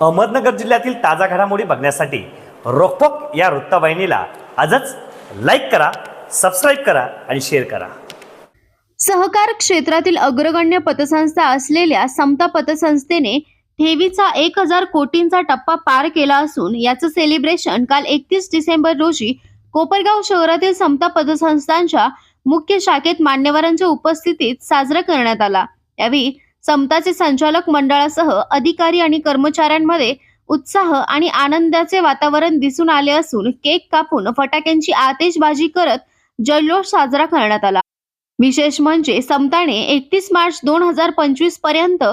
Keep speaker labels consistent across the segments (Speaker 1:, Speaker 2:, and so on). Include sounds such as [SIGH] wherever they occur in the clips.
Speaker 1: अहमदनगर जिल्ह्यातील ताजा घडामोडी बघण्यासाठी रोकटोक या वृत्तवाहिनीला आजच लाईक करा सबस्क्राईब करा आणि शेअर करा.
Speaker 2: सहकार क्षेत्रातील अग्रगण्य पतसंस्था असलेल्या समता पतसंस्थेने ठेवीचा एक हजार कोटींचा टप्पा पार केला असून याचं सेलिब्रेशन काल एकतीस डिसेंबर रोजी कोपरगाव शहरातील समता पतसंस्थांच्या मुख्य शाखेत मान्यवरांच्या उपस्थितीत साजरा करण्यात आला. यावेळी समताचे संचालक मंडळासह अधिकारी आणि कर्मचाऱ्यांमध्ये उत्साह आणि आनंदाचे वातावरण दिसून आले असून केक कापून फटाक्यांची आतेशबाजी करत जल्लोष साजरा करण्यात आला. विशेष म्हणजे समताने एकतीस मार्च दोन हजार पंचवीसपर्यंत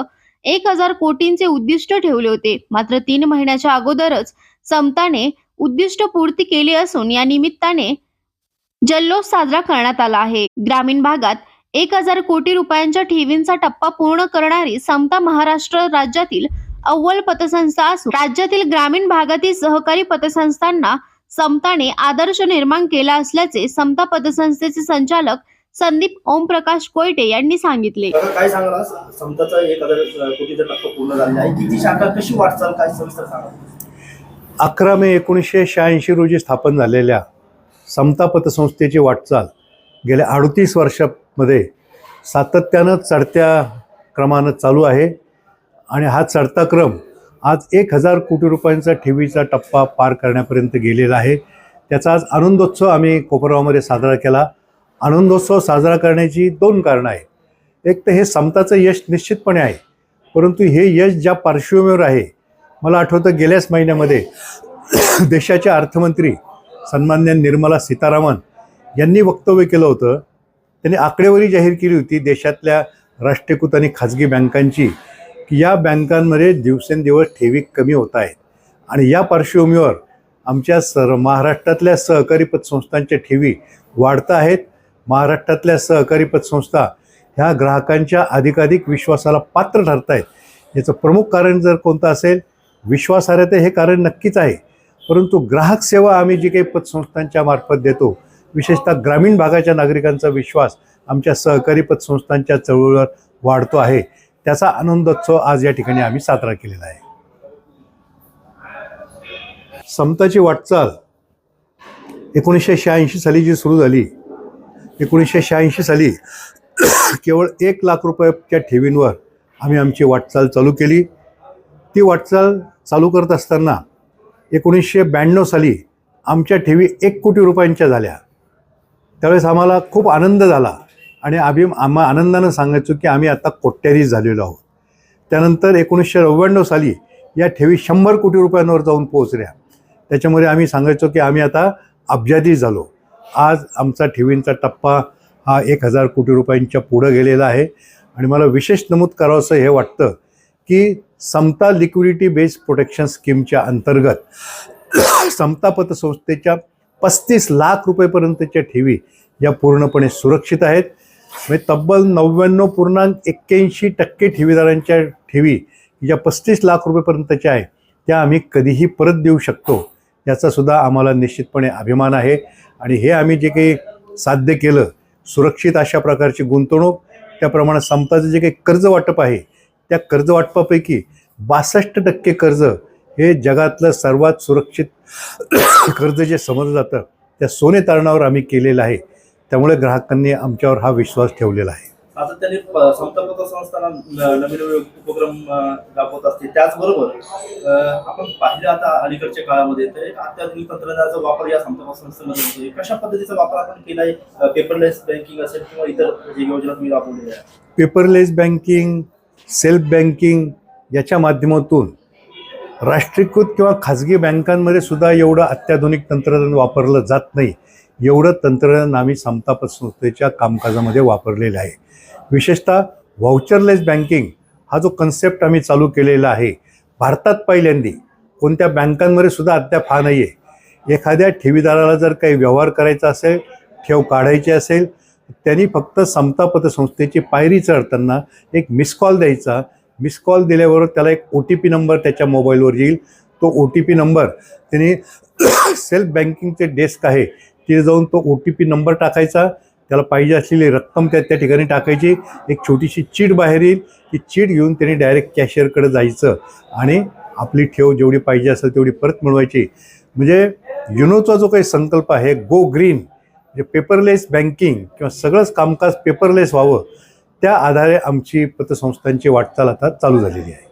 Speaker 2: एक हजार कोटींचे उद्दिष्ट ठेवले होते. मात्र तीन महिन्याच्या अगोदरच समताने उद्दिष्ट पूर्ती केली असून या निमित्ताने जल्लोष साजरा करण्यात आला आहे. ग्रामीण भागात एक हजार कोटी रुपयांच्या ठेवींचा टप्पा पूर्ण करणारी समता महाराष्ट्र राज्यातील अव्वल पतसंस्था असून राज्यातील ग्रामीण भागातील सहकारी पतसंस्थांना समताने आदर्श निर्माण केला असल्याचे समता पतसंस्थेचे संचालक संदीप ओमप्रकाश कोयटे यांनी सांगितले.
Speaker 3: काय सांगाल आज? समताचा एक हजार कोटीचा टप्पा पूर्ण झालेला आहे. किती शाखा कशी वाटचाल काय सविस्तर सांगा
Speaker 4: अकरा मे एकोणीसशे शहाऐंशी रोजी स्थापन झालेल्या समता पतसंस्थेची वाटचाल गेल्या अडतीस मध्ये सातत्यानं चढत्या क्रमानं चालू आहे. आणि हा चढता क्रम आज एक हजार कोटी रुपयांचा ठेवीचा टप्पा पार करण्यापर्यंत गेलेला आहे. त्याचा आज आनंदोत्सव आम्ही कोपरगावमध्ये साजरा केला. आनंदोत्सव साजरा करण्याची दोन कारणं आहेत. एक तर हे समताचं यश निश्चितपणे आहे. परंतु हे यश ज्या पार्श्वभूमीवर आहे मला आठवतं गेल्याच महिन्यामध्ये देशाचे अर्थमंत्री सन्मान्य निर्मला सीतारामन यांनी वक्तव्य केलं होतं. त्यांनी आकडेवारी जाहीर केली होती देशातल्या राष्ट्रीयकृत आणि खाजगी बँकांची की या बँकांमध्ये दिवसेंदिवस ठेवी कमी होत आहेत. आणि या पार्श्वभूमीवर आमच्या सर महाराष्ट्रातल्या सहकारी पतसंस्थांच्या ठेवी वाढत आहेत. महाराष्ट्रातल्या सहकारी पतसंस्था ह्या ग्राहकांच्या अधिकाधिक विश्वासाला पात्र ठरत आहेत याचं प्रमुख कारण जर कोणतं असेल विश्वासार्हता हे कारण नक्कीच आहे. परंतु ग्राहक सेवा आम्ही जी काही पतसंस्थांच्या मार्फत देतो विशेषतः ग्रामीण भागाच्या नागरिकांचा विश्वास आमच्या सहकारी पतसंस्थांच्या चळवळीवर वाढतो आहे. त्याचा आनंदोत्सव आज या ठिकाणी आम्ही साजरा केलेला आहे. समताची वाटचाल. एकोणीसशे शहाऐंशी साली जी सुरू झाली एकोणीसशे शहाऐंशी साली [COUGHS] केवळ एक लाख रुपयाच्या ठेवींवर आम्ही आमची वाटचाल चालू केली. ती वाटचाल चालू करत असताना एकोणीसशे ब्याण्णव साली आमच्या ठेवी एक कोटी रुपयांच्या झाल्या. त्यावेळेस आम्हाला खूप आनंद झाला. आणि आम्ही आम्हा आनंदानं सांगायचो की आम्ही आता कोट्यारी झालेलो आहोत. त्यानंतर एकोणीसशे नव्याण्णव साली या ठेवी शंभर कोटी रुपयांवर जाऊन पोहोचल्या. त्याच्यामध्ये आम्ही सांगायचो की आम्ही आता अब्जादी झालो. आज आमचा ठेवींचा टप्पा हा एक हजार कोटी रुपयांच्या पुढं गेलेला आहे. आणि मला विशेष नमूद करावंसं हे वाटतं की समता लिक्विडिटी बेस्ड प्रोटेक्शन स्कीमच्या अंतर्गत समता पतसंस्थेच्या पस्तीस लाख रुपयेपर्यंतच्या ठेवी या पूर्णपणे सुरक्षित आहेत. म्हणजे तब्बल नव्याण्णव पूर्णांक एक्क्याऐंशी टक्के ठेवीदारांच्या ठेवी ज्या पस्तीस लाख रुपयेपर्यंतच्या आहेत. त्या आम्ही कधीही परत देऊ शकतो. याचासुद्धा आम्हाला निश्चितपणे अभिमान आहे. आणि हे आम्ही जे काही साध्य केलं सुरक्षित अशा प्रकारची गुंतवणूक त्याप्रमाणे समताचं जे काही कर्ज वाटप आहे त्या कर्ज वाटपापैकी बासष्ट टक्के कर्ज हे जगातलं सर्वात सुरक्षित कर्ज जे समजलं जातं त्या सोने तारणावर आम्ही केलेलं आहे. त्यामुळे ग्राहकांनी आमच्यावर हा विश्वास ठेवलेला आहे.
Speaker 3: सातत्याने प- समता पतसंस्थांना न- नवीन नवीन उपक्रम राबवत असते. त्याचबरोबर आपण पाहिलं आता अलीकडच्या काळामध्ये तर अत्याधुनिक तंत्रज्ञानाचा वापर या समता पतसंस्थेमध्ये होतोय कशा पद्धतीचा वापर आपण केलाय पेपरलेस बँकिंग असेल किंवा इतर योजना तुम्ही राबवलेल्या
Speaker 4: पेपरलेस बँकिंग सेल्फ बँकिंग याच्या माध्यमातून राष्ट्रीयकृत किंवा खाजगी बँकांमध्ये सुद्धा एवढं अत्याधुनिक तंत्रज्ञान वापरलं जात नाही. एवढं तंत्रज्ञान आम्ही समता संस्थेच्या कामकाजामध्ये वापरलेलं आहे. विशेषतः व्हाउचरलेस बँकिंग हा जो कन्सेप्ट आम्ही चालू केलेला आहे भारतात पहिल्यांदी कोणत्या बँकांमध्ये सुद्धा अद्याप हा नाही आहे एखाद्या ठेवीदाराला जर काही व्यवहार करायचा असेल ठेव काढायची असेल त्यांनी फक्त समता पतसंस्थेची पायरी चढताना एक मिस कॉल द्यायचा मिस कॉल दिल्याबरोबर त्याला एक ओ टी पी नंबर त्याच्या मोबाईलवर येईल. तो ओ टी पी नंबर त्याने सेल्फ बँकिंगचे डेस्क आहे. तिथे जाऊन तो ओ टी पी नंबर टाकायचा. त्याला पाहिजे असलेली रक्कम त्या त्या ठिकाणी टाकायची. एक छोटीशी चीट बाहेर येईल. ती चीट घेऊन त्याने डायरेक्ट कॅशियरकडे जायचं. आणि आपली ठेव जेवढी पाहिजे असेल तेवढी परत मिळवायची. म्हणजे युनोचा जो काही संकल्प आहे गो ग्रीन म्हणजे पेपरलेस बँकिंग किंवा सगळंच कामकाज पेपरलेस व्हावं. त्या आधारे आमची पतसंस्थांची वाटचाल आता चालू झालेली आहे.